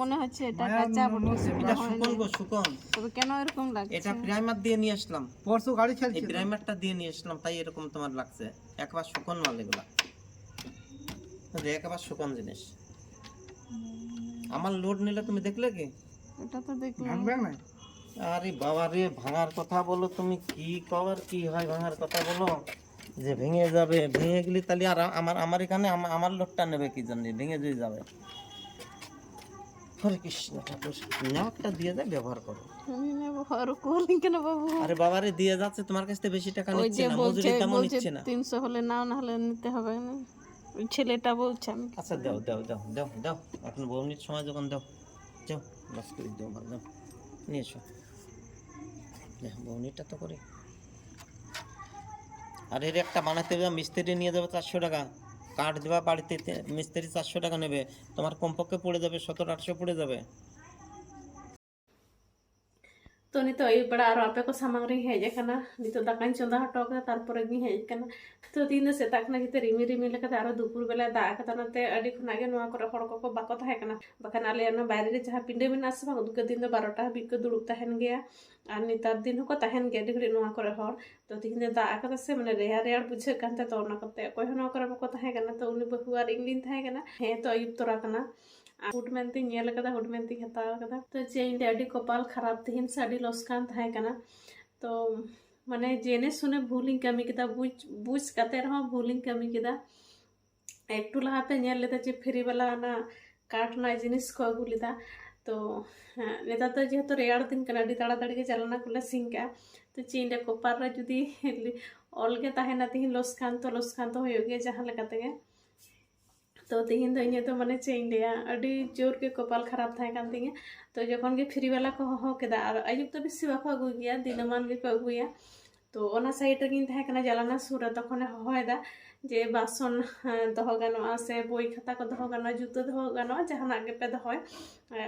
মনে হচ্ছে এটা কাঁচা বটে। এটা শুকন গো শুকন তবে কেন এরকম লাগছে? এটা প্রাইমার দিয়ে নিয়ে আসলাম। পরশু গাড়ি এই প্রাইমারটা দিয়ে নিয়ে আসলাম তাই এরকম তোমার লাগছে। একবার শুকন মাল এগুলা। একবার শুকন জিনিস। আমার লোড নিলে তুমি দেখলে কি? এটা তো দেখলাম। না? আরে বাবা রে ভাঙার কথা বলো তুমি কি কবার কি হয় ভাঙার কথা বলো? যে ভেঙে যাবে ভেঙে গেলে তাহলে আর আমার আমার এখানে আমার লোডটা নেবে কি জন্য? ভেঙে যদি যাবে। হরে কৃষ্ণ ঠাকুর নেওয়ারটা দিয়ে যায় ব্যবহার করো। কেন বাবু? আরে বাবারে দিয়ে যাচ্ছে তোমার কাছ থেকে বেশি টাকা নিচ্ছে না মজুরি তেমন নিচ্ছে না। তিনশো হলে নাও না হলে নিতে হবে না। ওই ছেলেটা বলছে আমি। আচ্ছা দাও দাও দাও দাও দাও। এখন বৌনির সময় যখন দাও যাও বাস করে দাও ভালো দাও। নিয়ে এসো। দেখ, বৌনিটা তো করি আর এর একটা বানাতে হবে, মিস্ত্রি নিয়ে যাবে চারশো টাকা। কাঠ দেওয়া বাড়িতে মিস্ত্রি চারশো টাকা নেবে। তোমার কমপক্ষে পড়ে যাবে, সতেরো আটশো পড়ে যাবে। তো নিতো এই बड़ा আর আপে কো সামাং রে হেজ কানা নিতো দাকান চন্দা হটো কা তারপরে গি হেজ কানা তো দিন সে তাক না গিতে রিমি রিমি লেকা আর দুপুর বেলা দা কা তানাতে আডি খুনাগে নোয়া করে হড় কো বাকো তাহে কানা বাকান আলে না বাইরে রে যাহা পিন্ডে বিন আসে বাকো দুকে দিন 12টা হাবি কো দুড়ুক তাহেন গিয়া আর নিতার দিন হকো তাহেন গে ডিগড়ি নোয়া করে হড় তো তিন দিন দা কা সে মানে রেয়া রেয়ার বুঝে কানতে তো না করতে কই হনো করে বাকো তাহে কানা তো উনি বহু আর ইংলিন তাহে কানা হে তো আয়ুব তোরা কানা हुडमेंती निलकदा हुडमेंती हतावकदा तो जेंटे अडी कपाल खराब तहिन साडी लसकान थायकना तो माने जेने सुने भूल कमी केदा बुज बुज कते रह भूलिंग कमी केदा एकटू लहाते नेल जे फेरी वाला ना काट ना जिनिस को गुलीदा तो नेता तो जे तो रेयाड़ दिन कनाडी ताड़ा सिंका तो चेंटे कपाल रा अलगे ताहे ना तहिन तो लस्कान तो होयोगे जहाँ लगातेगा ᱛᱚ ᱛᱮᱦᱮᱧ ᱫᱚ ᱤᱧᱟᱹᱜ ᱫᱚ ᱢᱟᱱᱮ ᱪᱮᱫ ᱤᱧ ᱞᱟᱹᱭᱟ ᱟᱹᱰᱤ ᱡᱳᱨ ᱜᱮ ᱠᱚᱯᱟᱞ ᱠᱷᱟᱨᱟᱯ ᱛᱟᱦᱮᱸ ᱠᱟᱱ ᱛᱤᱧᱟᱹ ᱛᱚ ᱡᱚᱠᱷᱚᱱ ᱜᱮ ᱯᱷᱨᱤ ᱵᱟᱞᱟ ᱠᱚ ᱦᱚᱦᱚ ᱠᱮᱫᱟ ᱟᱨ ᱟᱹᱭᱩᱵ ᱫᱚ ᱵᱮᱥᱤ ᱵᱟᱠᱚ ᱟᱹᱜᱩᱭ ᱜᱮᱭᱟ ᱫᱤᱱᱟᱹᱢᱟᱱ ᱜᱮᱠᱚ ᱟᱹᱜᱩᱭᱟ ᱛᱚ ᱚᱱᱟ ᱥᱟᱭᱤᱰ ᱨᱮᱜᱤᱧ ᱛᱟᱦᱮᱸ ᱠᱟᱱᱟ ᱡᱟᱞᱟᱱᱟ ᱥᱩᱨ ᱨᱮ ᱛᱚᱠᱷᱚᱱᱮ ᱦᱚᱦᱚᱭᱮᱫᱟ ᱡᱮ ᱵᱟᱥᱚᱱ ᱫᱚᱦᱚ ᱜᱟᱱᱚᱜᱼᱟ ᱥᱮ ᱵᱳᱭ ᱠᱷᱟᱛᱟ ᱠᱚ ᱫᱚᱦᱚ ᱜᱟᱱᱚᱜᱼᱟ ᱡᱩᱛᱟᱹ ᱫᱚᱦᱚ ᱜᱟᱱᱚᱜᱼᱟ ᱡᱟᱦᱟᱱᱟᱜ ᱜᱮᱯᱮ ᱫᱚᱦᱚᱭ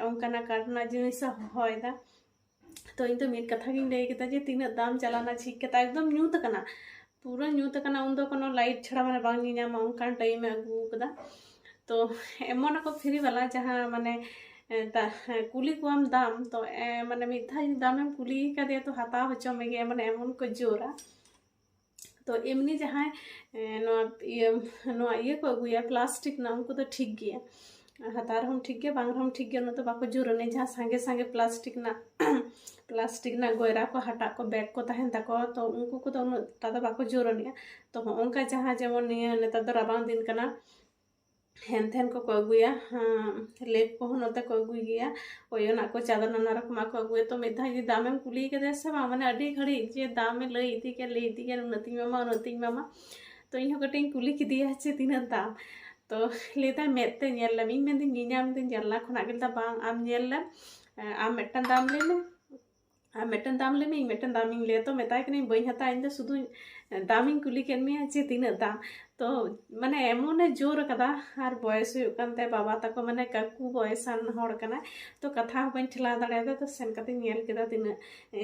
ᱚᱱᱠᱟᱱᱟᱜ ᱠᱟᱴ ᱨᱮᱱᱟᱜ ᱡᱤᱱᱤᱥᱮ ᱦᱚᱦᱚᱭᱮᱫᱟ ᱛᱚ ᱤᱧ ᱫᱚ ᱢᱤᱫ ᱠᱟᱛᱷᱟ ᱜᱤᱧ ᱞᱟᱹᱭ ᱠᱮᱫᱟ ᱡᱮ ᱛᱤᱱᱟᱹᱜ ᱫᱟᱢ ᱪᱟᱞᱟᱣᱱᱟ ᱡᱷᱤᱡ ᱠᱟᱛᱮ ᱮᱠᱫᱚᱢ ᱧᱩᱛ ᱟᱠᱟᱱᱟ ᱯᱩᱨᱟᱹ ᱧᱩᱛ ᱟᱠᱟᱱᱟ ᱩᱱᱫᱚ ᱠᱳᱱᱳ ᱞᱟᱭᱤᱴ ᱪᱷᱟᱲᱟ ᱢᱟᱱᱮ ᱵᱟᱝ ᱧᱮᱧᱟᱢᱟ ᱚᱱᱠᱟᱱ ᱴᱟᱭᱤᱢᱮ ᱟᱹᱜᱩ ᱟᱠᱟᱫᱟ তো এমন ᱟᱠᱚ ফিরি বেলা ᱡᱟᱦᱟᱸ মানে কুলি কোয়াম দাম, তো মানে মিথ্যা দামেম কুলি কাদে তো হাতা হচ্ছে মেগে মানে এমন কো জোরা। তো এমনি যাহাই ইয়ে, ইয়ে কো আগুয়া প্লাস্টিক না উনকু তো ঠিক গিয়ে। হাতার হম ঠিক গিয়ে বাংলা হম ঠিক গিয়ে তো বাকো জোর নেই। যাহা সাঙ্গে সাঙ্গে প্লাস্টিক না প্লাস্টিক না গয়রা কো হাটা কো, ব্যাগ কো, তাহেন তাকো তো উনকু কো তো তাদের তো বাকো জোর নিয়ে তো অঙ্কা যাহা যেমন নিয়ে নেতা তো রাবাং দিন কানা ᱦᱮᱱ ᱛᱷᱮᱱ ᱠᱚᱠᱚ ᱟᱹᱜᱩᱭᱟ ᱞᱮᱯ ᱠᱚᱦᱚᱸ ᱱᱚᱛᱮ ᱠᱚ ᱟᱹᱜᱩᱭ ᱜᱮᱭᱟ ᱚᱭᱚᱱᱟᱜ ᱠᱚ ᱪᱟᱫᱚᱨ ᱱᱟᱱᱟ ᱨᱚᱠᱚᱢᱟᱜ ᱠᱚ ᱟᱹᱜᱩᱭᱟ ᱛᱚ ᱢᱤᱫ ᱫᱷᱟᱣ ᱡᱩᱫᱤ ᱫᱟᱢᱮᱢ ᱠᱩᱞᱤ ᱠᱟᱫᱮᱭᱟ ᱥᱮ ᱵᱟᱝ ᱢᱟᱱᱮ ᱟᱹᱰᱤ ᱜᱷᱟᱹᱲᱤᱡ ᱡᱮ ᱫᱟᱢᱮ ᱞᱟᱹᱭ ᱤᱫᱤ ᱠᱮᱭᱟ ᱞᱟᱹᱭ ᱤᱫᱤ ᱠᱮᱭᱟ ᱩᱱᱟᱹᱜ ᱛᱤᱧ ᱮᱢᱟᱢᱟ ᱩᱱᱟᱹᱜ ᱛᱤᱧ ᱮᱢᱟᱢᱟ ᱛᱚ ᱤᱧᱦᱚᱸ ᱠᱟᱹᱴᱤᱡ ᱤᱧ ᱠᱩᱞᱤ ᱠᱮᱫᱮᱭᱟ ᱡᱮ ᱛᱤᱱᱟᱹᱜ ᱫᱟᱢ ᱛᱚ ᱞᱟᱹᱭᱫᱟᱭ ᱢᱮᱫᱛᱮ ᱧᱮᱞ ᱞᱮᱢ ᱤᱧ ᱢᱮᱱᱫᱟᱹᱧ ᱧᱮᱧᱟᱢ ᱫᱟᱹᱧ ᱡᱟᱱᱞᱟ ᱠᱷᱚᱱᱟᱜ ᱜᱮ ᱞᱮᱫᱟ ᱵᱟᱝ ᱟᱢ ᱧᱮᱞ ᱞᱮᱢ ᱟᱢ ᱢᱤᱫᱴᱟᱝ ᱫᱟᱢ ᱞᱟᱹᱭ ᱢᱮ ᱟᱨ ᱢᱤᱫᱴᱟᱝ ᱫᱟᱢ ᱞᱟᱹᱭ ᱢᱮ ᱤᱧ ᱢᱤᱫᱴᱟᱝ ᱫᱟᱢᱤᱧ ᱞᱟᱹᱭᱟ ᱛᱚ ᱢᱮᱛᱟᱭ ᱠᱟᱹᱱᱟᱹᱧ ᱵᱟᱹᱧ ᱦᱟᱛᱟᱣᱟ ᱤᱧ ᱫᱚ ᱥᱩᱫᱷᱩ ᱫᱟᱢᱤᱧ ᱠᱩᱞᱤ ᱠᱮᱫ ᱢᱮᱭᱟ ᱡᱮ ᱛᱤᱱᱟᱹᱜ ᱫᱟᱢ तो माने एमने ज़ोर का और बयस बाबा तक मैं कू बसान तो कथा बी ठेला दाड़ा तो सेन का तीन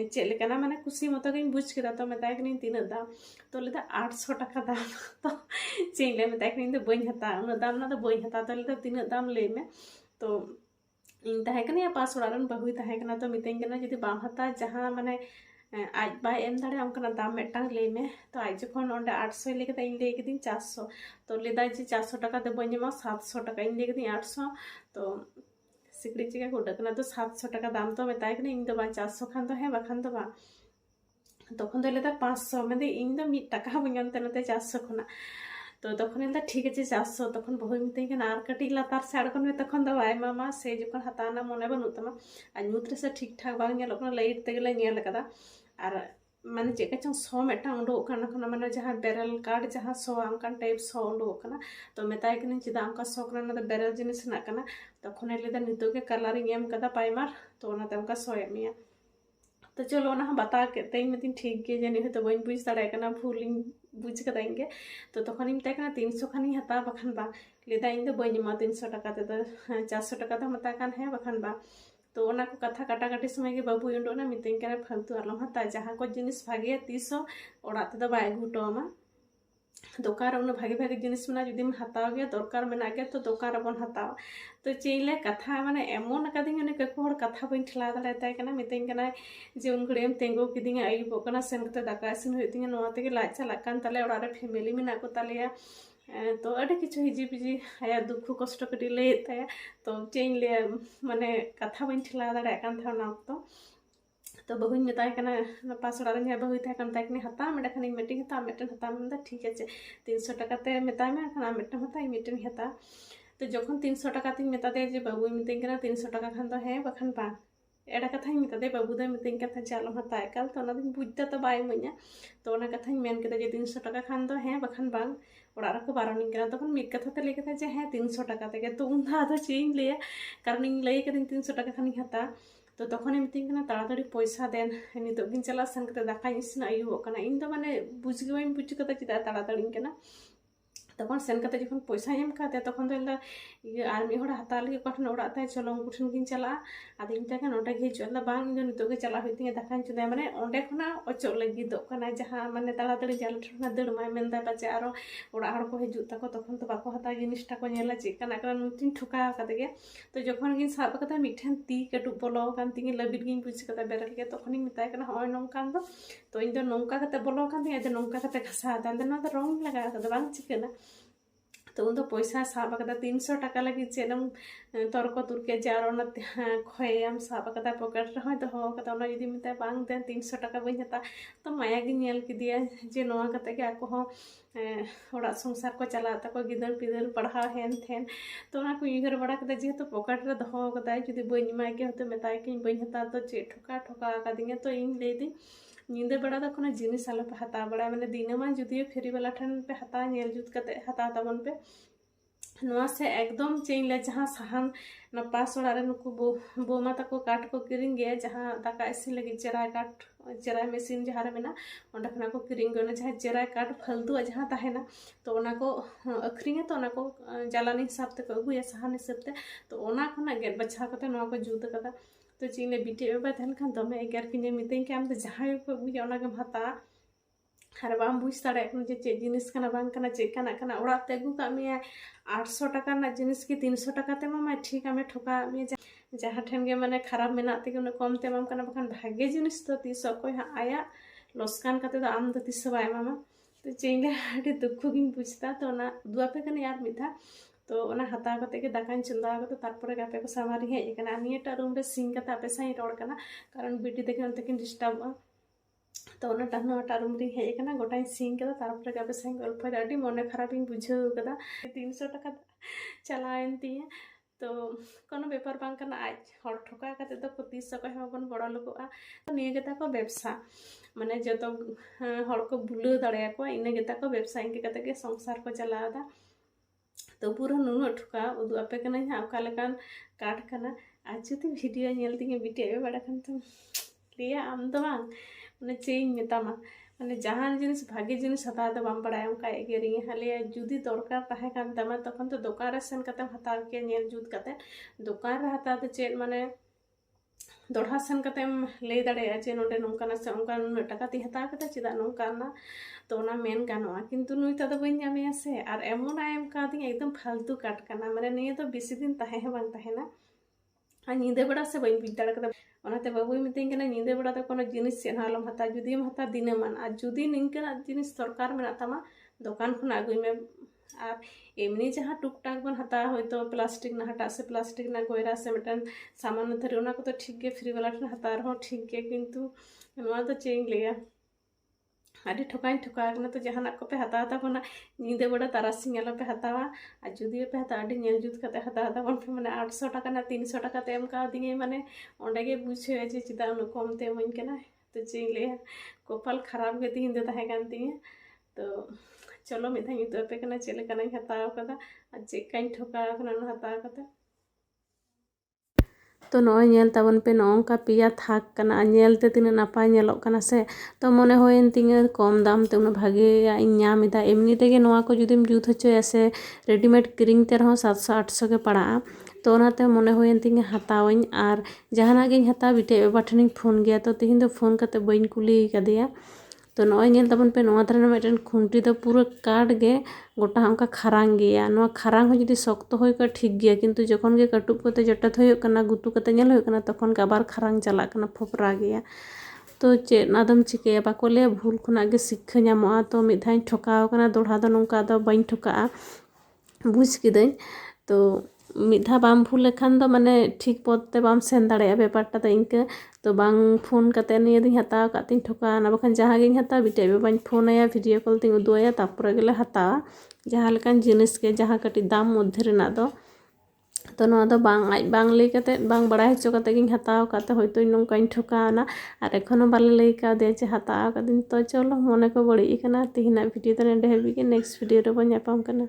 चलना मैं खुशी मत बुझके तो मताये कि तीना दाम तो आठ सौ टाका दाम तो चेले मताये कि बी हता उन दाम बी हता तो तीना दाम लैमे तो इन तहकनी पास बहुत तो मतें जी हता जहाँ मैं ᱟᱡ ᱵᱟᱭ ᱮᱢ ᱫᱟᱲᱮᱭᱟᱢ ᱠᱟᱱᱟ ᱫᱟᱢ ᱢᱤᱫᱴᱟᱝ ᱞᱟᱹᱭ ᱢᱮ ᱛᱚ ᱟᱡ ᱡᱚᱠᱷᱚᱱ ᱚᱸᱰᱮ ᱟᱴᱥᱚᱭ ᱞᱟᱹᱭ ᱠᱮᱫᱟ ᱤᱧ ᱞᱟᱹᱭ ᱠᱤᱫᱟᱹᱧ ᱪᱟᱨᱥᱚ ᱛᱚ ᱞᱟᱹᱭᱫᱟᱭ ᱡᱮ ᱪᱟᱨᱥᱚ ᱴᱟᱠᱟ ᱫᱚ ᱵᱟᱹᱧ ᱮᱢᱟ ᱥᱟᱛᱥᱚ ᱴᱟᱠᱟ ᱤᱧ ᱞᱟᱹᱭ ᱠᱤᱫᱟᱹᱧ ᱟᱴᱥᱚ ᱛᱚ ᱥᱤᱠᱲᱤᱡ ᱪᱤᱠᱟ ᱠᱚ ᱩᱰᱟᱹᱜ ᱠᱟᱱᱟ ᱛᱚ ᱥᱟᱛᱥᱚ ᱴᱟᱠᱟ ᱫᱟᱢ ᱛᱚ ᱢᱮᱛᱟᱭ ᱠᱟᱹᱱᱟᱹᱧ ᱤᱧ ᱫᱚ ᱵᱟᱝ ᱪᱟᱨᱥᱚ ᱠᱷᱟᱱ ᱫᱚ ᱦᱮᱸ ᱵᱟᱠᱷᱟᱱ ᱫᱚ ᱵᱟᱝ ᱛᱚᱠᱷᱚᱱ ᱫᱚᱭ ᱞᱟᱹᱭᱫᱟ ᱯᱟᱸᱪᱥᱚ ᱢᱮᱱᱫᱟᱹᱧ ᱤᱧ ᱫᱚ ᱢᱤᱫ ᱴᱟᱠᱟ ᱦᱚᱸ ᱵᱟᱹᱧ ᱚᱱᱛᱮ ᱱᱚᱛᱮ ᱪᱟᱨᱥᱚ ᱠᱷᱚᱱᱟᱜ तो तक एंता ठीक है आस तक बहुत मिताई और कटिज लातार से आड़ में तखन दो मामा से जो हताना मन बनूतमा और नुतरे से ठीक ठाक बांगल लाइट तेगेल और मान चेक सो मेटा उडोक मैं जहाँ बेरल काट जहाँ सो अंकान टाइप सो उडोक तो मेताय कने चेदा अंक सो करना बेरल जिनिस ना तखने लेदा नितोगे कलर एम कदा पाइमार तो सो अंका ᱛᱚ ᱪᱚᱞᱚ ᱚᱱᱟ ᱦᱚᱸ ᱵᱟᱛᱟ ᱠᱮᱫ ᱛᱮ ᱤᱧ ᱢᱮᱛᱤᱧ ᱴᱷᱤᱠ ᱜᱮᱭᱟ ᱡᱟᱹᱱᱤᱡ ᱦᱚᱭᱛᱳ ᱵᱟᱹᱧ ᱵᱩᱡᱽ ᱫᱟᱲᱮᱭᱟᱜ ᱠᱟᱱᱟ ᱵᱷᱩᱞᱤᱧ ᱵᱩᱡᱽ ᱠᱟᱫᱟ ᱜᱮ ᱛᱚ ᱛᱚᱠᱷᱚᱱᱤᱧ ᱢᱮᱛᱟᱭ ᱠᱟᱱᱟ ᱛᱤᱱᱥᱚ ᱠᱷᱟᱱᱤᱧ ᱦᱟᱛᱟᱣᱟ ᱵᱟᱠᱷᱟᱱ ᱵᱟ ᱞᱟᱹᱭᱫᱟ ᱤᱧ ᱫᱚ ᱵᱟᱹᱧ ᱮᱢᱟ ᱛᱤᱱᱥᱚ ᱴᱟᱠᱟ ᱛᱮᱫᱚ ᱪᱟᱨᱥᱚ ᱴᱟᱠᱟ ᱫᱚ ᱦᱟᱛᱟᱣ ᱠᱟᱱ ᱦᱮᱸ ᱵᱟᱠᱷᱟᱱ ᱵᱟᱝ ᱛᱚ ᱚᱱᱟ ᱠᱚ ᱠᱟᱛᱷᱟ ᱠᱟᱴᱟᱠᱟᱴᱤ ᱥᱚᱢᱚᱭ ᱜᱮ ᱵᱟᱹᱵᱩᱭ ᱩᱰᱩᱠᱱᱟ ᱢᱤᱛᱟᱹᱧ ᱠᱟᱱᱟ ᱯᱷᱟᱞᱛᱩ ᱟᱞᱚᱢ ᱦᱟᱛᱟᱣᱟ ᱡᱟᱦᱟᱸ ᱠᱚ ᱡᱤᱱᱤᱥ ᱵᱷᱟᱜᱮᱭᱟ ᱛᱤᱥ ᱦᱚᱸ ᱚᱲᱟᱜ ᱛᱮᱫᱚ ᱵᱟᱭ ᱟᱹᱜᱩ ᱦᱚᱴᱚ ᱟᱢᱟ ᱫᱚᱠᱟᱱ ᱨᱮ ᱩᱱᱟᱹᱜ ᱵᱷᱟᱜᱮ ᱵᱷᱟᱜᱮ ᱡᱤᱱᱤᱥ ᱢᱮᱱᱟᱜᱼᱟ ᱡᱩᱫᱤᱢ ᱦᱟᱛᱟᱣ ᱜᱮᱭᱟ ᱫᱚᱨᱠᱟᱨ ᱢᱮᱱᱟᱜ ᱜᱮᱭᱟ ᱛᱚ ᱫᱚᱠᱟᱱ ᱨᱮᱵᱚᱱ ᱦᱟᱛᱟᱣᱟ ᱛᱚ ᱪᱮᱫᱞᱮ ᱠᱟᱛᱷᱟ ᱢᱟᱱᱮ ᱮᱢᱚᱱ ᱟᱠᱟᱫᱤᱧ ᱩᱱᱤ ᱠᱟᱠᱩ ᱦᱚᱲ ᱠᱟᱛᱷᱟ ᱵᱟᱹᱧ ᱴᱷᱮᱞᱟᱣ ᱫᱟᱲᱮᱭᱟᱭ ᱛᱟᱭ ᱠᱟᱱᱟ ᱢᱤᱛᱟᱹᱧ ᱠᱟᱱᱟᱭ ᱡᱮ ᱩᱱ ᱜᱷᱟᱹᱲᱤᱡ ᱮᱢ ᱛᱤᱸᱜᱩ ᱠᱤᱫᱤᱧᱟ ᱟᱹᱭᱩᱵᱚᱜ ᱠᱟᱱᱟ ᱥᱮᱱ ᱠᱟᱛᱮ ᱫᱟᱠᱟ ᱤᱥᱤᱱ ᱦᱩᱭᱩᱜ ᱛᱤᱧᱟ ᱱᱚᱣᱟ ᱛᱮᱜᱮ ᱞᱟᱡ ᱪᱟᱞᱟᱜ ᱠᱟᱱ ᱛᱟᱞᱮᱭᱟ ᱚᱲᱟᱜ ᱨᱮ ᱯᱷᱮᱢᱮᱞᱤ ᱢᱮᱱᱟᱜ ᱠᱚ ᱛᱟᱞᱮᱭᱟ ᱛᱚ ᱟᱹᱰᱤ ᱠᱤᱪᱷᱩ ᱦᱤᱡᱤᱵᱤᱡᱤ ᱟᱭᱟᱜ ᱫᱩᱠᱷᱚ ᱠᱚᱥᱴᱚ ᱠᱟᱹᱴᱤᱡ ᱞᱟᱹᱭᱮᱫ ᱛᱟᱭᱟ ᱛᱚ ᱪᱮᱫ ᱤᱧ ᱞᱟᱹᱭᱟ ᱢᱟᱱᱮ ᱠᱟᱛᱷᱟ ᱵᱟᱹᱧ ᱴᱷᱮᱞᱟᱣ ᱫᱟᱲᱮᱭᱟᱜ ᱠᱟᱱ ᱛᱟᱦᱮᱸ ᱚᱱᱟ ᱚᱠᱛᱚ ᱛᱚ ᱵᱟᱹᱦᱩᱧ ᱢᱮᱛᱟᱭ ᱠᱟᱱᱟ ᱯᱟᱥ ᱚᱲᱟᱜ ᱨᱮ ᱡᱟᱦᱟᱸᱭ ᱵᱟᱹᱦᱩᱭ ᱛᱟᱦᱮᱸ ᱠᱟᱱᱟ ᱢᱮᱛᱟᱭ ᱠᱟᱹᱱᱟᱹᱧ ᱦᱟᱛᱟᱣ ᱢᱮᱰᱮ ᱠᱷᱟᱱᱤᱧ ᱢᱤᱫᱴᱮᱱ ᱦᱟᱛᱟᱣ ᱢᱤᱫᱴᱮᱱ ᱦᱟᱛᱟᱣ ᱢᱮᱱᱫᱟ ᱴᱷᱤᱠ ᱟᱪᱷᱮ ᱛᱤᱱᱥᱚ ᱴᱟᱠᱟᱛᱮ ᱢᱮᱛᱟᱭ ᱢᱮ ᱮᱱᱠᱷᱟᱱ ᱟᱢ ᱢᱤᱫᱴᱮᱱ ᱦᱟᱛᱟᱣ ᱤᱧ ᱢᱤᱫᱴᱮᱱ ᱦᱟᱛᱟᱣ ᱛᱚ ᱡᱚᱠᱷᱚᱱ ᱛᱤᱱᱥᱚ ᱴᱟᱠᱟᱛᱤᱧ ᱢᱮᱛᱟ ᱫᱮᱭᱟ ᱡᱮ ᱵᱟᱹᱵᱩᱭ ᱢᱤᱛᱟᱹᱧ ᱠᱟᱱᱟ ᱛᱤᱱᱥᱚ টাকা ᱠᱷᱟᱱ ᱫᱚ ᱦᱮᱸ ᱵᱟᱠᱷᱟᱱ ᱵᱟᱝ এরা কথাই মেতাদে বাবুদা মিতেন কথা যে আলম হাতা একাল তো ওনাদিন বুঝতে তো বাই মইনা তো ওনা কথাই মেন কেদা যে তিনশো টাকা খান তো হ্যাঁ বাখান বাং ওরা রাখো বারণিং কেনা তখন মিট কথাতে লেগে থাকে যে হ্যাঁ তিনশো টাকা থেকে তো উন্ধা আধা চেয়ে লিয়ে কারণ ইং লাই কেদিন তিনশো টাকা খানি হাতা ᱛᱚ ᱛᱚᱠᱷᱚᱱᱮ ᱢᱤᱛᱟᱹᱧ ᱠᱟᱱᱟ ᱛᱟᱲᱟᱛᱟᱲᱤ ᱯᱚᱭᱥᱟ ᱫᱮᱱ ᱱᱤᱛᱚᱜ ᱜᱤᱧ ᱪᱟᱞᱟᱜᱼᱟ ᱥᱮᱱ ᱠᱟᱛᱮ ᱫᱟᱠᱟᱧ ᱤᱥᱤᱱᱟ ᱟᱹᱭᱩᱵᱚᱜ ᱠᱟᱱᱟ ᱤᱧ ᱫᱚ ᱢᱟᱱᱮ ᱵᱩᱡᱽ ᱜᱮ ᱵᱟᱹᱧ ᱵᱩᱡᱽ ᱠᱟᱫᱟ ᱪᱮᱫᱟᱜ ᱛᱟᱲᱟᱛᱟᱲᱤᱧ ᱠᱟᱱᱟ তখন सेन करते যখন পয়সা এম করতে তখন দলা আর মি হড় হাতা লাগি কখন ওড়াতে চলো উঠুন কিন চালা আদি ইনটাকে নটা গিয়ে চলা বাং ইন নিতোকে চালা হইতে দেখান চুদা মানে ওন্ডে খনা অচো লাগি দোকানা যাহা মানে তাড়াতাড়ি জাল ঠনা দড় মাই মেনদা বাজে আর ওড়া হড় কো হেজু তাকো তখন তো বাকো হাতা জিনিসটা কো নেলা চিকানা কারণ মিটিং ঠুকা কাতে গে তো যখন গিন সাব কথা মিঠান তি কাটু বলো কান তিঙ্গি লাবিদ গিন বুঝ কাতে বেরাল গে তখন ইন মিতাই কানা হয় নংকান তো তো ইন তো নংকা কাতে বলো কান তি আজ নংকা কাতে ঘাসা তাহলে না তো রং লাগা কাতে বাং চিকানা তো উনি তো পয়সা সাব কাদা তিনশো টাকা লাগে চেনম তর্ক তুর্কে যার অনা খয়ে আম সাব কাদা পকেট রহয় তো হওয়া কাদা অনা যদি মিতা বাং দেন তিনশো টাকা বই হাতা তো মায়া গে নেল কিদিয়া যে নোয়া কাতে গে আকো হন ওড়া সংসার কো চালা তাকো গিদর পিদর পড়া হেন থেন তো ওনা কো ইগর বড়া কাদা যেহেতু পকেট রে দহো কাদা যদি বই নিমাই গে হতে মেতাই কি বই হাতা তো চে ঠকা ঠকা কাদিঙে তো ইন লেদি निंदे बड़ा तक जिन आलोपे हत्या बड़ा मैंने दिनमान जुदीय फेरी वाला ठन पे हत्या नल जुत हत्या पे ना से एकदम चेले जहाँ सहान पास नुक बोमा तक काट को किरी गए जहाँ दाका इसी लगे जेरा काट जेरा मेसिन जहाँ मेना वे को किरी गए जहाँ जेरा काट फालतू जहाँ तहना तो को अखरीगे तो को जालानी हिसाब से अगुए सहान हिसाब से तो गेद बछा को जुत कदा ᱛᱚ ᱪᱤᱝ ᱞᱮ ᱵᱤᱴᱤ ᱵᱟᱭ ᱛᱟᱦᱮᱱ ᱠᱷᱟᱱ ᱫᱚᱢᱮ ᱮᱜᱮᱨ ᱠᱤᱧᱟᱹ ᱢᱤᱛᱟᱹᱧ ᱠᱮ ᱟᱢ ᱫᱚ ᱡᱟᱦᱟᱸᱭ ᱠᱚ ᱟᱹᱜᱩᱭᱟ ᱚᱱᱟᱜᱮᱢ ᱦᱟᱛᱟᱣᱟ ᱟᱨ ᱵᱟᱢ ᱵᱩᱡᱽ ᱫᱟᱲᱮᱭᱟᱜ ᱠᱟᱱᱟ ᱡᱮ ᱪᱮᱫ ᱡᱤᱱᱤᱥ ᱠᱟᱱᱟ ᱵᱟᱝ ᱠᱟᱱᱟ ᱪᱮᱫ ᱠᱟᱱᱟᱜ ᱠᱟᱱᱟ ᱚᱲᱟᱜ ᱛᱮ ᱟᱹᱜᱩ ᱠᱟᱜ ᱢᱮᱭᱟ ᱟᱴᱥᱚ ᱴᱟᱠᱟ ᱨᱮᱱᱟᱜ ᱡᱤᱱᱤᱥ ᱜᱮ ᱛᱤᱱᱥᱚ ᱴᱟᱠᱟ ᱛᱮ ᱮᱢᱟᱢᱟᱭ ᱴᱷᱤᱠ ᱟᱢᱮ ᱴᱷᱚᱠᱟᱣ ᱢᱮᱭᱟ ᱡᱟᱦᱟᱸ ᱴᱷᱮᱱ ᱜᱮ ᱢᱟᱱᱮ ᱠᱷᱟᱨᱟᱯ ᱢᱮᱱᱟᱜ ᱛᱮᱜᱮ ᱩᱱᱟᱹᱜ ᱠᱚᱢ ᱛᱮ ᱮᱢᱟᱢ ᱠᱟᱱᱟ ᱵᱟᱠᱷᱟᱱ ᱵᱷᱟᱜᱮ ᱡᱤᱱᱤস ᱫᱚ ᱛᱤᱥ ᱚᱠᱚᱭ ᱦᱟᱸᱜ ᱟᱭᱟᱜ ᱞᱚᱥᱠᱟᱱ ᱠᱟᱛᱮ ᱫᱚ ᱟᱢ ᱫᱚ ᱛᱤᱥ ᱦᱚᱸ ᱵᱟᱭ ᱮᱢᱟᱢᱟ ᱛᱚ ᱪᱮᱫ ᱤᱧ ᱞᱟᱹᱭᱟ ᱟᱹᱰᱤ ᱫᱩᱠᱠᱷᱚ ᱜᱤᱧ ᱵᱩᱡᱽ ᱮᱫᱟ ᱛᱚ ᱚᱱᱟ ᱩᱫᱩᱜ ᱟᱯᱮ ᱠᱟᱹᱱᱟᱹᱧ ᱟᱨ ᱢᱤᱫ ᱫᱷᱟᱣ ᱛᱚ ᱚᱱᱟ ᱦᱟᱛᱟᱣ ᱠᱟᱛᱮ ᱜᱮ ᱫᱟᱠᱟᱧ ᱪᱚᱸᱫᱟ ᱠᱟᱛᱮ ᱛᱟᱨᱯᱚᱨᱮ ᱜᱟᱯᱮ ᱠᱚ ᱥᱟᱢᱟᱨᱤᱧ ᱦᱮᱡ ᱟᱠᱟᱱᱟ ᱱᱤᱭᱟᱹᱴᱟᱜ ᱨᱩᱢ ᱨᱮ ᱥᱤᱧ ᱠᱟᱛᱮ ᱟᱯᱮ ᱥᱟᱶ ᱤᱧ ᱨᱚᱲ ᱠᱟᱱᱟ ᱠᱟᱨᱚᱱ ᱵᱤᱴᱤ ᱛᱟᱹᱠᱤᱱ ᱚᱱᱛᱮ ᱠᱤᱱ ᱰᱤᱥᱴᱟᱵᱚᱜᱼᱟ ᱛᱚ ᱚᱱᱟᱴᱟᱜ ᱱᱚᱣᱟᱴᱟᱜ ᱨᱩᱢ ᱨᱤᱧ ᱦᱮᱡ ᱟᱠᱟᱱᱟ ᱜᱚᱴᱟᱧ ᱥᱤᱧ ᱠᱮᱫᱟ ᱛᱟᱨᱯᱚᱨᱮ ᱜᱟᱯᱮ ᱥᱟᱶ ᱤᱧ ᱜᱚᱞᱯᱷᱚᱭᱮᱫᱟ ᱟᱹᱰᱤ ᱢᱚᱱᱮ ᱠᱷᱟᱨᱟᱯᱤᱧ ᱵᱩᱡᱷᱟᱹᱣ ᱠᱟᱫᱟ ᱛᱤᱱᱥᱚ ᱴᱟᱠᱟ ᱪᱟᱞᱟᱣᱮᱱ ᱛᱤᱧᱟᱹ ᱛᱚ কোনো ব্যাপার বাং কানা আজ হর ঠকা কাতে তো প্রতিস কই হবন বড় লোকয়া তো নিয়ে গেতা কো ব্যবসা মানে যত হর কো ভুলে দাঁড়ায় কো ইনে গেতা কো ব্যবসা ইনকে কাতে কে সংসার কো চালাদা ᱛᱚᱵᱩ ᱨᱮᱦᱚᱸ ᱱᱩᱱᱟᱹᱜ ᱴᱷᱚᱠᱟᱣ ᱩᱫᱩᱜ ᱟᱯᱮ ᱠᱟᱹᱱᱟᱹᱧ ᱦᱟᱸᱜ ᱚᱠᱟ ᱞᱮᱠᱟᱱ ᱠᱟᱴ ᱠᱟᱱᱟ ᱟᱨ ᱡᱩᱫᱤ ᱵᱷᱤᱰᱤᱭᱳ ᱧᱮᱞ ᱛᱤᱧᱟᱹ ᱵᱤᱴᱤ ᱟᱭᱳ ᱵᱟᱲᱟ ᱠᱷᱟᱱ ᱛᱚ ᱞᱟᱹᱭᱟ ᱟᱢ ᱫᱚ ᱵᱟᱝ ᱢᱟᱱᱮ ᱪᱮᱫ ᱤᱧ ᱢᱮᱛᱟᱢᱟ ᱢᱟᱱᱮ ᱡᱟᱦᱟᱱ ᱡᱤᱱᱤᱥ ᱵᱷᱟᱜᱮ ᱡᱤᱱᱤᱥ ᱦᱟᱛᱟᱣ ᱫᱚ ᱵᱟᱢ ᱵᱟᱲᱟᱭᱟ ᱚᱱᱠᱟ ᱮᱜᱮᱨᱤᱧᱟ ᱦᱟᱞᱮᱭᱟ ᱡᱩᱫᱤ ᱫᱚᱨᱠᱟর ᱛᱟᱦᱮᱸ ᱠᱟᱱ ᱛᱟᱢᱟ ᱛᱚᱠᱷᱚᱱ ᱫᱚ ᱫᱚᱠᱟᱱ ᱨᱮ ᱥᱮᱱ ᱠᱟᱛᱮᱢ ᱦᱟᱛᱟᱣ ᱠᱮᱭᱟ ᱧᱮᱞ ᱡᱩᱛ ᱠᱟᱛᱮ ᱫᱚᱠᱟᱱ ᱨᱮ ᱦᱟᱛᱟᱣ ᱫᱚ ᱪᱮᱫ ᱢᱟᱱᱮ दड़हासन लै दें चे ना से टा हत्या चेदा नौकान तो मेन गाना किंतु नई तबे से एम आएम कदी एकदम फालतू काट कर मैं नहीं तो बेसि दिन तहेना निधे बड़ा से बी बीच दाते बाबू मतें निधे बड़ा तो को जिस चे आलम हत्या जुदीम हत्या दिनमान जुदी नीकर जिन दरकार मेना तमाम दोकान अगुमे ᱟᱨ ᱮᱢᱱᱤ ᱡᱟᱦᱟᱸ ᱴᱩᱠ ᱴᱟᱠ ᱵᱚᱱ ᱦᱟᱛᱟᱣᱟ ᱦᱚᱭᱛᱚ ᱯᱞᱟᱥᱴᱤᱠ ᱱᱟᱦᱟᱴᱟᱜ ᱥᱮ ᱯᱞᱟᱥᱴᱤᱠ ᱨᱮᱱᱟᱜ ᱜᱚᱭᱨᱟ ᱥᱮ ᱢᱤᱫᱴᱟᱱ ᱥᱟᱢᱟᱱᱱᱚ ᱛᱷᱟᱹᱨᱤ ᱚᱱᱟ ᱠᱚᱫᱚ ᱴᱷᱤᱠ ᱜᱮ ᱯᱷᱨᱤ ᱵᱟᱞᱟ ᱴᱷᱮᱱ ᱦᱟᱛᱟᱣ ᱨᱮᱦᱚᱸ ᱴᱷᱤᱠ ᱜᱮ ᱠᱤᱱᱛᱩ ᱱᱚᱣᱟ ᱫᱚ ᱪᱮᱫ ᱤᱧ ᱞᱟᱹᱭᱟ ᱟᱹᱰᱤ ᱴᱷᱚᱠᱟᱧ ᱴᱷᱚᱠᱟᱣ ᱠᱟᱱᱟ ᱛᱚ ᱡᱟᱦᱟᱱᱟᱜ ᱠᱚᱯᱮ ᱦᱟᱛᱟᱣ ᱛᱟᱵᱚᱱᱟ ᱧᱤᱫᱟᱹ ᱵᱮᱲᱟ ᱛᱟᱨᱟᱥᱤᱧ ᱟᱞᱚᱯᱮ ᱦᱟᱛᱟᱣᱟ ᱟᱨ ᱡᱩᱫᱤ ᱯᱮ ᱦᱟᱛᱟᱣᱟ ᱟᱹᱰᱤ ᱧᱮᱞ ᱡᱩᱛ ᱠᱟᱛᱮ ᱦᱟᱛᱟᱣ ᱛᱟᱵᱚᱱ ᱯᱮ ᱢᱟᱱᱮ ᱟᱴᱥᱚ ᱴᱟᱠᱟ ᱨᱮᱱᱟᱜ ᱛᱤᱱᱥᱚ ᱴᱟᱠᱟ ᱛᱮ ᱮᱢ ᱠᱟᱣᱫᱤᱧᱟᱭ ᱢᱟᱱᱮ ᱚᱸᱰᱮ ᱜᱮ ᱵᱩᱡᱽ ᱦᱩᱭᱩᱜᱼᱟ ᱡᱮ ᱪᱮᱫᱟᱜ ᱩᱱᱟᱹᱜ ᱠᱚᱢ ᱛᱮ ᱤᱢᱟᱹᱧ ᱠᱟᱱᱟ ᱛᱚ ᱪᱮᱫ ᱤᱧ ᱞᱟᱹᱭᱟ ᱠᱚᱯᱟᱞ ᱠᱷᱟᱨᱟᱯ ᱜᱮ ᱛᱤᱦᱤᱧ ᱫᱚ ᱛᱟᱦᱮᱸ ᱠᱟᱱ ᱛᱤᱧᱟᱹ ᱛᱚ ᱪᱚᱞᱚ ᱢᱤᱫ ᱫᱷᱟᱣ ᱩᱫᱩᱜ ᱟᱯᱮ ᱠᱟᱱᱟ ᱪᱮᱫ ᱞᱮᱠᱟᱱᱟᱜ ᱤᱧ ᱦᱟᱛᱟᱣ ᱠᱟᱫᱟ ᱟᱨ ᱪᱮᱫᱠᱟᱧ ᱴᱷᱚᱠᱟᱣ ᱠᱟᱱᱟ ᱚᱱᱟ ᱦᱟᱛᱟᱣ ᱠᱟᱛᱮ ᱛᱚ ᱱᱚᱜᱼᱚᱭ ᱧᱮᱞ ᱛᱟᱵᱚᱱ ᱯᱮ ᱱᱚᱜᱼᱚᱝᱠᱟ ᱯᱮᱭᱟ ᱛᱷᱟᱠ ᱠᱟᱱᱟ ᱟᱨ ᱧᱮᱞᱛᱮ ᱛᱤᱱᱟᱹᱜ ᱱᱟᱯᱟᱭ ᱧᱮᱞᱚᱜ ᱠᱟᱱᱟ ᱥᱮ ᱛᱚ ᱢᱚᱱᱮ ᱦᱩᱭᱮᱱ ᱛᱤᱧᱟᱹ ᱠᱚᱢ ᱫᱟᱢ ᱛᱮ ᱩᱱᱟᱹᱜ ᱵᱷᱟᱜᱮᱭᱟᱜ ᱤᱧ ᱧᱟᱢ ᱮᱫᱟ ᱮᱢᱱᱤ ᱛᱮᱜᱮ ᱱᱚᱣᱟ ᱠᱚ ᱡᱩᱫᱤᱢ ᱡᱩᱛ ᱦᱚᱪᱚᱭᱟ ᱥᱮ ᱨᱮᱰᱤᱢᱮᱰ ᱠᱤᱨᱤᱧ ᱛᱮ ᱨᱮᱦᱚᱸ ᱥᱟᱛᱥᱚ ᱟᱴᱥᱚ ᱜᱮ ᱯᱟᱲᱟᱜᱼᱟ ᱛᱚ ᱚᱱᱟᱛᱮ ᱢᱚᱱᱮ ᱦᱩᱭᱮᱱ ᱛᱤᱧᱟᱹ ᱦᱟᱛᱟᱣᱟᱹᱧ ᱟᱨ ᱡᱟᱦᱟᱱᱟᱜ ᱜᱤᱧ ᱦᱟᱛᱟᱣ ᱵᱤᱴᱤ ᱵᱟᱵᱟ ᱴᱷᱮᱱᱤᱧ ᱯᱷᱳᱱ ᱜᱮᱭᱟ ᱛᱚ ᱛᱤᱦᱤᱧ ᱫᱚ ᱯᱷᱳᱱ ᱠᱟᱛᱮ ᱵᱟᱹᱧ ᱠᱩᱞᱤ ᱠᱟᱫᱮᱭᱟ ᱛᱚ ᱛᱚ ᱱᱚᱜᱼᱚᱭ ᱧᱮᱞ ᱛᱟᱵᱚᱱ ᱯᱮ ᱱᱚᱣᱟ ᱫᱷᱟᱨᱮ ᱨᱮᱱᱟᱜ ᱢᱤᱫᱴᱮᱱ ᱠᱷᱩᱱᱴᱤ ᱫᱚ ᱯᱩᱨᱟᱹ ᱠᱟᱴ ᱜᱮ ᱜᱚᱴᱟ ᱚᱱᱠᱟ ᱠᱷᱟᱨᱟᱝ ᱜᱮᱭᱟ ᱱᱚᱣᱟ ᱠᱷᱟᱨᱟᱝ ᱦᱚᱸ ᱡᱩᱫᱤ ᱥᱚᱠᱛᱚ ᱦᱩᱭ ᱠᱚᱜᱼᱟ ᱴᱷᱤᱠ ᱜᱮᱭᱟ ᱠᱤᱱᱛᱩ ᱡᱚᱠᱷᱚᱱ ᱜᱮ ᱠᱟᱹᱴᱩᱵ ᱠᱚᱛᱮ ᱡᱚᱴᱮᱫ ᱦᱩᱭᱩᱜ ᱠᱟᱱᱟ ᱜᱩᱛᱩ ᱠᱟᱛᱮ ᱧᱮᱞ ᱦᱩᱭᱩᱜ ᱠᱟᱱᱟ ᱛᱚᱠᱷᱚᱱ ᱜᱮ ᱟᱵᱟᱨ ᱠᱷᱟᱨᱟᱝ ᱪᱟᱞᱟᱜ ᱠᱟᱱᱟ ᱯᱷᱚᱯᱨᱟ ᱜᱮᱭᱟ ᱛᱚ ᱪᱮᱫ ᱟᱫᱚᱢ ᱪᱤᱠᱟᱹᱭᱟ ᱵᱟᱠᱚ ᱞᱟᱹᱭᱟ ᱵᱷᱩᱞ ᱠᱷᱚᱱᱟᱜ ᱜᱮ ᱥᱤᱠᱠᱷᱟ ᱧᱟᱢᱚᱜᱼᱟ ᱛᱚ ᱢᱤᱫ ᱫᱷᱟᱣ ᱤᱧ ᱴᱷᱚᱠᱟᱣ ᱠᱟᱱᱟ ᱫᱚᱲᱦᱟ ᱫᱚ ᱱᱚᱝᱠᱟ ᱫᱚ ᱵᱟᱹᱧ ᱴᱷᱚᱠᱟᱜᱼᱟ ᱵᱩᱡᱽ ᱠᱤᱫᱟᱹᱧ ᱛᱚ मिधा बाम भूल लेखान मैं ठीक पदते बाम सेन दाड़ा बेपारा तो इनक तो बांग फ़ोन करते नहीं हताव का ठोकान बखान जहाँ हताव इटे बाम फ़ोन आया भिडियो कॉल तीन उदोया तपर गले हताव जहाँ जिनिस के जहाँ कटी दाम मध्य तो तो आज बांग लैकते बड़ा हचोते हताव करते हम तो नौका ठोकाना और एखो बाले लैकावे चे हताव का तो चलो मन को बड़ी तेहना भिडियो तो नेंडे हेबी नेक्स्ट भिडियो बापम करना